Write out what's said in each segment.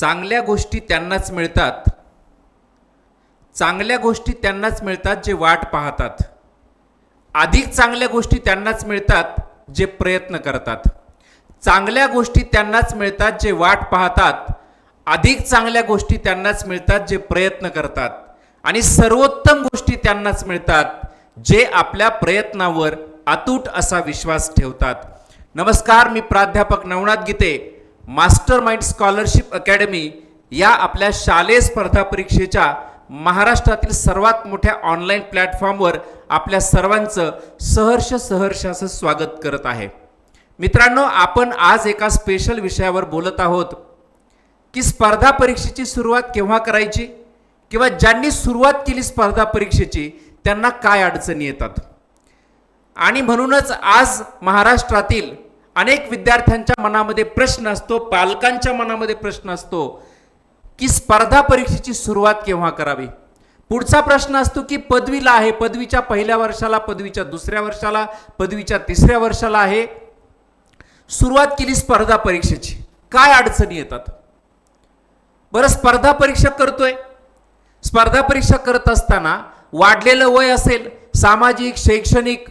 चांगल्या गोष्टी त्यांनाच मिळतात. चांगल्या गोष्टी त्यांनाच मिळतात जे वाट पाहतात. अधिक चांगल्या गोष्टी त्यांनाच मिळतात जे प्रयत्न करतात. चांगल्या गोष्टी त्यांनाच मिळतात जे वाट पाहतात. अधिक चांगल्या गोष्टी त्यांनाच मिळतात जे प्रयत्न करतात. आणि सर्वोत्तम गोष्टी त्यांनाच मिळतात जे आपल्या प्रयत्नावर अतूट असा विश्वास ठेवतात. नमस्कार मी प्राध्यापक Navnath Gite. Master mind scholarship academy या आपल्या शालेय स्पर्धा परीक्षेच्या महाराष्ट्रातील सर्वात मोठ्या ऑनलाईन प्लॅटफॉर्मवर आपल्या सर्वांचं सहर्ष सहर्ष असं स्वागत करत आहे. मित्रांनो आपण आज एका स्पेशल विषयावर बोलत आहोत. की स्पर्धा परीक्षेची सुरुवात केव्हा करायची? किंवा ज्यांनी सुरुवात केली स्पर्धा परीक्षेची त्यांना काय अडचणी येतात? आणि म्हणूनच आज महाराष्ट्रातील अनेक विद्यार्थ्यांच्या मनामध्ये प्रश्न असतो पालकांच्या मनामध्ये प्रश्न असतो की स्पर्धा परीक्षेची सुरुवात केव्हा करावी? पुढचा प्रश्न असतो की पदवीला आहे पदवीच्या पहिल्या वर्षाला पदवीच्या दुसऱ्या वर्षाला पदवीच्या तिसऱ्या वर्षाला आहे. सुरुवात केली स्पर्धा परीक्षेची. काय अडचणी येतात? बरं स्पर्धा परीक्षा करतोय. स्पर्धा परीक्षा करत असताना वाढलेलं वय असेल सामाजिक शैक्षणिक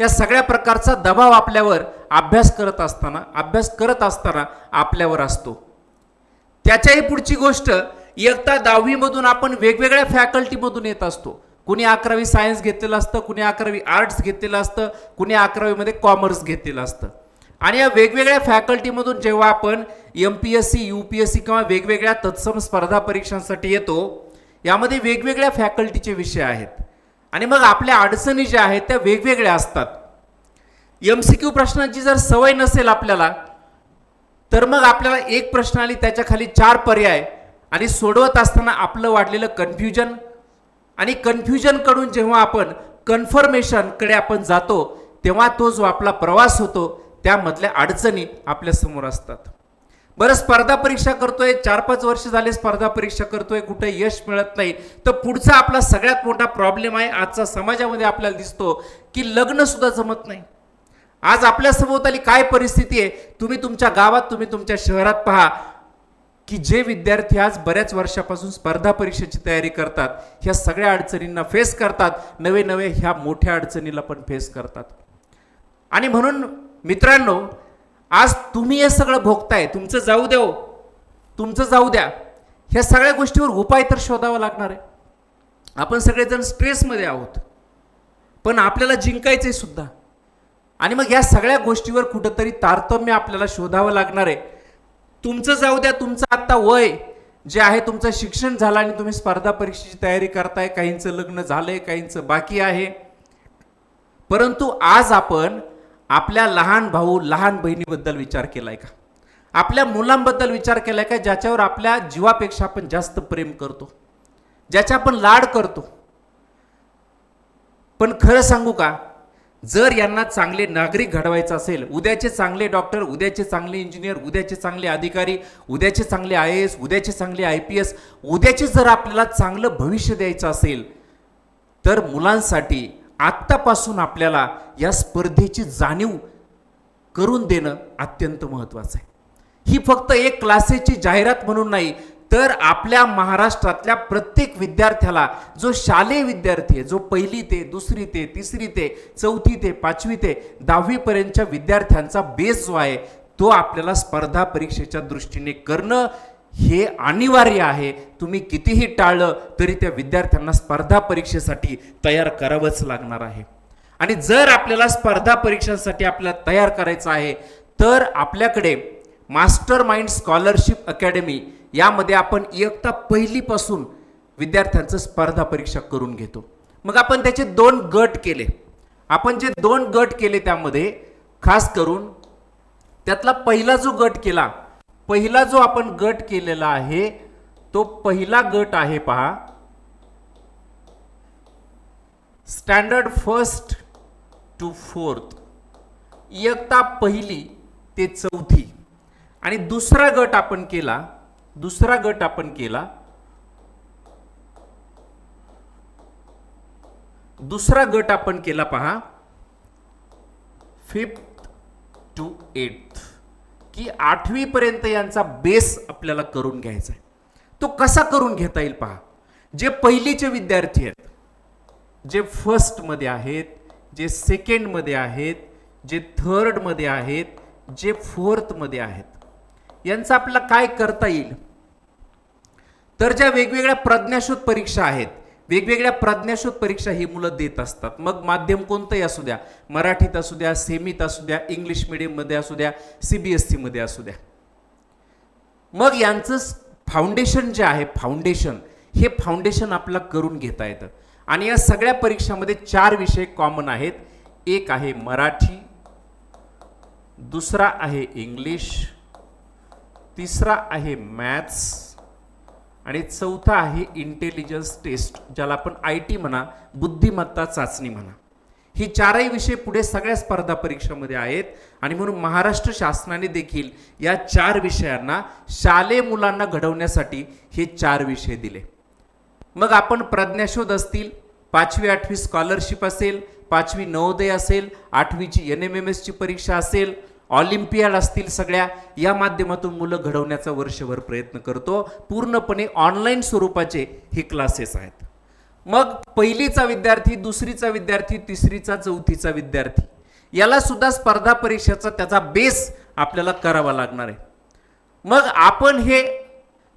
या सगळ्या प्रकारचा दबाव आपल्यावर अभ्यास करत असताना अभ्यास करत असताना आपल्यावर असतो. त्याच्याही पुढची गोष्ट एकदा दहावीमधून आपण वेगवेगळ्या फॅकल्टीमधून येत असतो. कुणी अकरावी सायन्स घेतलेलं असतं कुणी अकरावी आर्ट्स घेतलेलं असतं कुणी अकरावीमध्ये कॉमर्स घेतलेलं असतं. आणि या वेगवेगळ्या फॅकल्टीमधून जेव्हा आपण M P S C U P S C किंवा वेगवेगळ्या तत्सम स्पर्धा परीक्षांसाठी येतो यामध्ये वेगवेगळ्या फॅकल्टीचे विषय आहेत. आणि मग आपल्या अडचणी ज्या आहेत त्या वेगवेगळ्या असतात. एम सी क्यू प्रश्नांची जर सवय नसेल आपल्याला तर मग आपल्याला एक प्रश्न आणि त्याच्याखाली चार पर्याय आणि सोडवत असताना आपलं वाढलेलं कन्फ्युजन आणि कन्फ्युजनकडून जेव्हा आपण कन्फर्मेशनकडे आपण जातो तेव्हा तो जो आपला प्रवास होतो त्यामधल्या अडचणी आपल्यासमोर असतात. बरं स्पर्धा परीक्षा करतोय चार पाच वर्ष झाले स्पर्धा परीक्षा करतोय कुठे यश मिळत नाही. तर पुढचा आपला सगळ्यात मोठा प्रॉब्लेम आहे आजचा समाजामध्ये आपल्याला दिसतो की लग्न सुद्धा जमत नाही. आज आपल्या सभोवताली काय परिस्थिती आहे? तुम्ही तुमच्या गावात तुम्ही तुमच्या शहरात पहा की जे विद्यार्थी आज बऱ्याच वर्षापासून स्पर्धा परीक्षेची तयारी करतात ह्या सगळ्या अडचणींना फेस करतात नवे नवे ह्या मोठ्या अडचणीला पण फेस करतात. आणि म्हणून मित्रांनो आज तुम्ही हे सगळं भोगताय तुमचं जाऊ देव हो. तुमचं जाऊ द्या. ह्या सगळ्या गोष्टीवर उपाय तर शोधावा लागणार आहे. आपण सगळेजण स्ट्रेसमध्ये आहोत. पण आपल्याला जिंकायचं आहे सुद्धा. आणि मग या सगळ्या गोष्टीवर कुठंतरी तारतम्य आपल्याला शोधावं लागणार आहे. तुमचं जाऊ द्या तुमचं आत्ता वय जे आहे तुमचं शिक्षण झालं आणि तुम्ही स्पर्धा परीक्षेची तयारी करताय काहींचं लग्न झालंय काहींचं बाकी आहे. परंतु आज आपण आपल्या लहान भाऊ लहान बहिणीबद्दल विचार केलाय का? आपल्या मुलांबद्दल विचार केलाय का ज्याच्यावर आपल्या जीवापेक्षा आपण जास्त प्रेम करतो? ज्याच्या आपण लाड करतो? पण खरं सांगू का जर यांना चांगले नागरिक घडवायचं असेल उद्याचे चांगले डॉक्टर उद्याचे चांगले इंजिनियर उद्याचे चांगले अधिकारी उद्याचे चांगले आय एस उद्याचे चांगले आय पी एस उद्याचे जर आपल्याला चांगलं भविष्य द्यायचं असेल तर मुलांसाठी आत्तापासून आपल्याला या स्पर्धेची जाणीव करून देणं अत्यंत महत्त्वाचं आहे. ही फक्त एक क्लासेसची जाहिरात म्हणून नाही तर आपल्या महाराष्ट्रातल्या प्रत्येक विद्यार्थ्याला जो शालेय विद्यार्थी आहे जो पहिली ते दुसरी ते तिसरी ते चौथी ते पाचवी ते दहावीपर्यंतच्या विद्यार्थ्यांचा बेस जो आहे तो आपल्याला स्पर्धा परीक्षेच्या दृष्टीने करणं हे अनिवार्य आहे. तुम्ही कितीही टाळलं तरी त्या विद्यार्थ्यांना स्पर्धा परीक्षेसाठी तयार करावंच लागणार आहे. आणि जर आपल्याला स्पर्धा परीक्षांसाठी आपल्याला तयार करायचं आहे तर आपल्याकडे मास्टर माइंड स्कॉलरशिप अकॅडमी यामध्ये आपण इयत्ता पहिलीपासून विद्यार्थ्यांचं स्पर्धा परीक्षा करून घेतो. मग आपण त्याचे दोन गट केले. आपण जे दोन गट केले त्यामध्ये खास करून त्यातला पहिला जो गट केला पहिला जो आपण गट केलेला आहे तो पहिला गट आहे पहा. स्टँडर्ड फर्स्ट टू फोर्थ इयत्ता पहिली ते चौथी. आणि दुसरा गट आपण केला दुसरा गट आपण केला दुसरा गट आपण केला पहा. फिफ्थ टू एट की आठवीपर्यंत यांचा बेस आपल्याला करून घ्यायचा आहे. तो कसा करून घेता येईल पहा. जे पहिलीचे विद्यार्थी आहेत जे फर्स्टमध्ये आहेत जे सेकंडमध्ये आहेत जे थर्डमध्ये आहेत जे फोर्थमध्ये आहेत यांचं आपल्याला काय करता येईल? तर ज्या वेगवेगळ्या प्रज्ञाशोध परीक्षा आहेत वेगवेगळ्या प्रज्ञाशोध परीक्षा ही मुलं देत असतात. मग माध्यम कोणतंही असू द्या मराठीत असू द्या सेमीत असू द्या इंग्लिश मिडियममध्ये असू द्या सी बी एस सीमध्ये असू द्या. मग यांचं फाउंडेशन जे आहे फाउंडेशन हे फाउंडेशन आपल्याला करून घेता येतं. आणि या सगळ्या परीक्षामध्ये चार विषय कॉमन आहेत. एक आहे मराठी दुसरा आहे इंग्लिश तिसरा आहे मॅथ्स आणि चौथा आहे इंटेलिजन्स टेस्ट ज्याला आपण आय टी म्हणा बुद्धिमत्ता चाचणी म्हणा. ही चारही विषय पुढे सगळ्या स्पर्धा परीक्षामध्ये आहेत आणि म्हणून महाराष्ट्र शासनाने देखील या चार विषयांना शालेय मुलांना घडवण्यासाठी हे चार विषय दिले. मग आपण प्रज्ञाशोध असतील पाचवी आठवी स्कॉलरशिप असेल पाचवी नवोदय असेल आठवीची एन एम एम एसची परीक्षा असेल ऑलिम्पियाड असतील सगळ्या या माध्यमातून मुलं घडवण्याचा वर्षभर प्रयत्न करतो. पूर्णपणे ऑनलाईन स्वरूपाचे हे क्लासेस आहेत. मग पहिलीचा विद्यार्थी दुसरीचा विद्यार्थी तिसरीचा चौथीचा विद्यार्थी याला सुद्धा स्पर्धा परीक्षेचा त्याचा बेस आपल्याला करावा लागणार आहे. मग आपण हे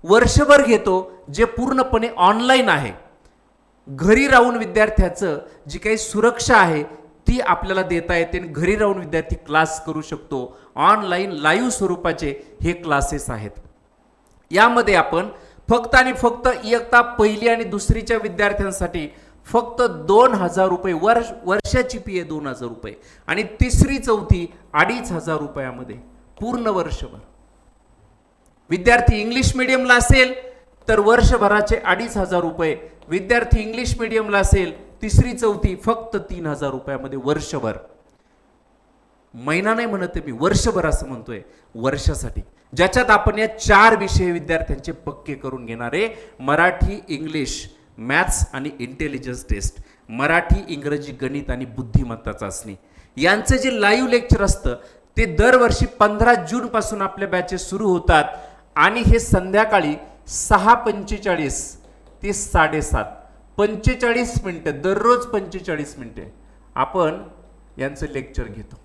वर्षभर घेतो जे पूर्णपणे ऑनलाईन आहे. घरी राहून विद्यार्थ्याचं जी काही सुरक्षा आहे ती आपल्याला देता येते आणि घरी राहून विद्यार्थी क्लास करू शकतो. ऑनलाईन लाईव्ह स्वरूपाचे हे क्लासेस आहेत. यामध्ये आपण फक्त आणि फक्त इयत्ता पहिली आणि दुसरीच्या विद्यार्थ्यांसाठी फक्त दोन हजार रुपये वर्ष वर्षाची फी आहे दोन हजार रुपये आणि तिसरी चौथी अडीच हजार रुपयामध्ये पूर्ण वर्षभर. विद्यार्थी इंग्लिश मिडियमला असेल तर वर्षभराचे अडीच हजार रुपये. विद्यार्थी इंग्लिश मिडियमला असेल तिसरी चौथी फक्त तीन हजार रुपयामध्ये वर्षभर. महिना नाही म्हणत आहे मी वर्षभर असं म्हणतोय वर्षासाठी. ज्याच्यात आपण या चार विषय विद्यार्थ्यांचे पक्के करून घेणारे मराठी इंग्लिश मॅथ्स आणि इंटेलिजन्स टेस्ट. मराठी इंग्रजी गणित आणि बुद्धिमत्ता चाचणी यांचं जे लाईव्ह लेक्चर असतं ते दरवर्षी पंधरा जूनपासून आपल्या बॅचेस सुरू होतात आणि हे संध्याकाळी सहा पंचेचाळीस ते साडेसात. पंचेचाळीस मिनटं दररोज पंचेचाळीस मिनटे. आपण यांचं लेक्चर घेतो.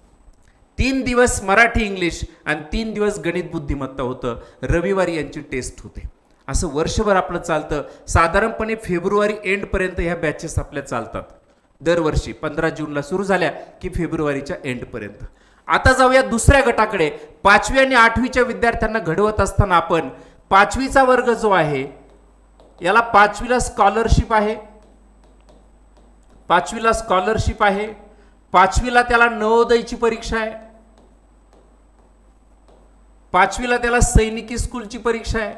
तीन दिवस मराठी इंग्लिश आणि तीन दिवस गणित बुद्धिमत्ता होतं. रविवारी यांची टेस्ट होते. असं वर्षभर आपलं चालतं. साधारणपणे फेब्रुवारी एंडपर्यंत ह्या बॅचेस आपल्या चालतात. दरवर्षी पंधरा जूनला सुरू झाल्या की फेब्रुवारीच्या एंडपर्यंत आता जाऊया दुसऱ्या गटाकडे. पाचवी आणि आठवीच्या विद्यार्थ्यांना घडवत असताना आपण पाचवीचा वर्ग जो आहे याला पाचवीला स्कॉलरशिप आहे. पाचवीला स्कॉलरशिप आहे. पाचवीला त्याला नवोदयची परीक्षा आहे. पाचवीला त्याला सैनिकी स्कूलची परीक्षा आहे.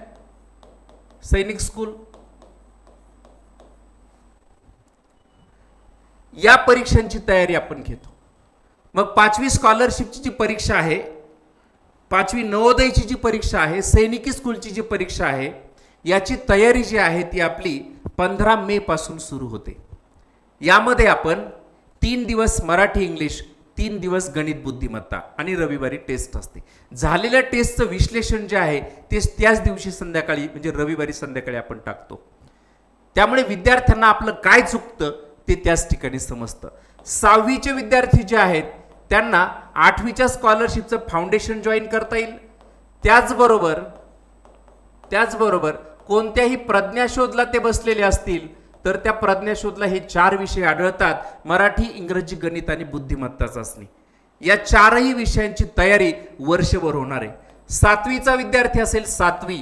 सैनिक स्कूल या परीक्षांची तयारी आपण घेतो. मग पाचवी स्कॉलरशिपची जी परीक्षा आहे पाचवी नवोदयची जी परीक्षा आहे सैनिकी स्कूलची जी परीक्षा आहे याची तयारी जी आहे ती आपली पंधरा मे पासून सुरू होते. यामध्ये आपण तीन दिवस मराठी इंग्लिश तीन दिवस गणित बुद्धिमत्ता आणि रविवारी टेस्ट असते. झालेल्या टेस्टचं विश्लेषण जे आहे ते त्याच दिवशी संध्याकाळी म्हणजे रविवारी संध्याकाळी आपण टाकतो. त्यामुळे विद्यार्थ्यांना आपलं काय चुकतं ते त्याच ठिकाणी समजतं. सहावीचे विद्यार्थी जे आहेत त्यांना आठवीच्या स्कॉलरशिपचं फाउंडेशन जॉईन करता येईल. त्याचबरोबर त्याचबरोबर कोणत्याही प्रज्ञाशोधला ते बसलेले असतील तर त्या प्रज्ञाशोधला हे चार विषय आढळतात. मराठी इंग्रजी गणित आणि बुद्धिमत्ता चाचणी या चारही विषयांची तयारी वर्षभर होणार आहे. सातवीचा विद्यार्थी असेल सातवी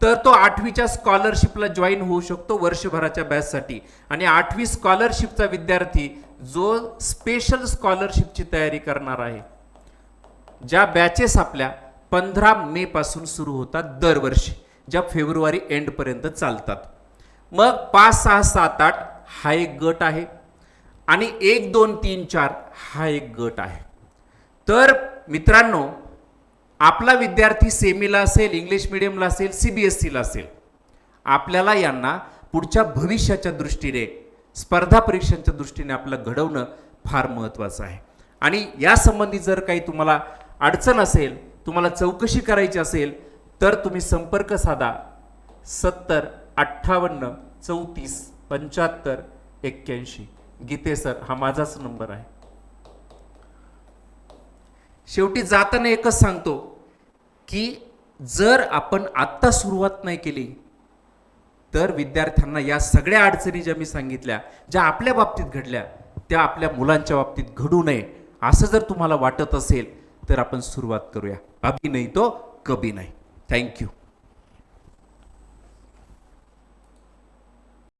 तर तो आठवीच्या स्कॉलरशिपला जॉईन होऊ शकतो वर्षभराच्या बॅचसाठी. आणि आठवी स्कॉलरशिपचा विद्यार्थी जो स्पेशल स्कॉलरशिपची तयारी करणार आहे ज्या बॅचेस आपल्या पंधरा मे पासून सुरू होतात दरवर्षी. ज्या फेब्रुवारी एंडपर्यंत चालतात. मग पाच सहा सात आठ हा एक गट आहे आणि एक दोन तीन चार हा एक गट आहे. तर मित्रांनो आपला विद्यार्थी सेमीला असेल इंग्लिश मिडियमला असेल सी बी एस सीला असेल आपल्याला यांना पुढच्या भविष्याच्या दृष्टीने स्पर्धा परीक्षांच्या दृष्टीने आपलं घडवणं फार महत्त्वाचं आहे. आणि यासंबंधी जर काही तुम्हाला अडचण असेल तुम्हाला चौकशी करायची असेल तर तुम्ही संपर्क साधा. सत्तर अठ्ठावन्न चौतीस पंच्याहत्तर एक्क्याऐंशी. गीते सर हा माझाच नंबर आहे. शेवटी जाताना एकच सांगतो की जर आपण आत्ता सुरुवात नाही केली तर विद्यार्थ्यांना या सगळ्या अडचणी ज्या मी सांगितल्या ज्या आपल्या बाबतीत घडल्या त्या आपल्या मुलांच्या बाबतीत घडू नये असं जर तुम्हाला वाटत असेल तर आपण सुरुवात करूया. अभि नाही तो कभी नाही. Thank you.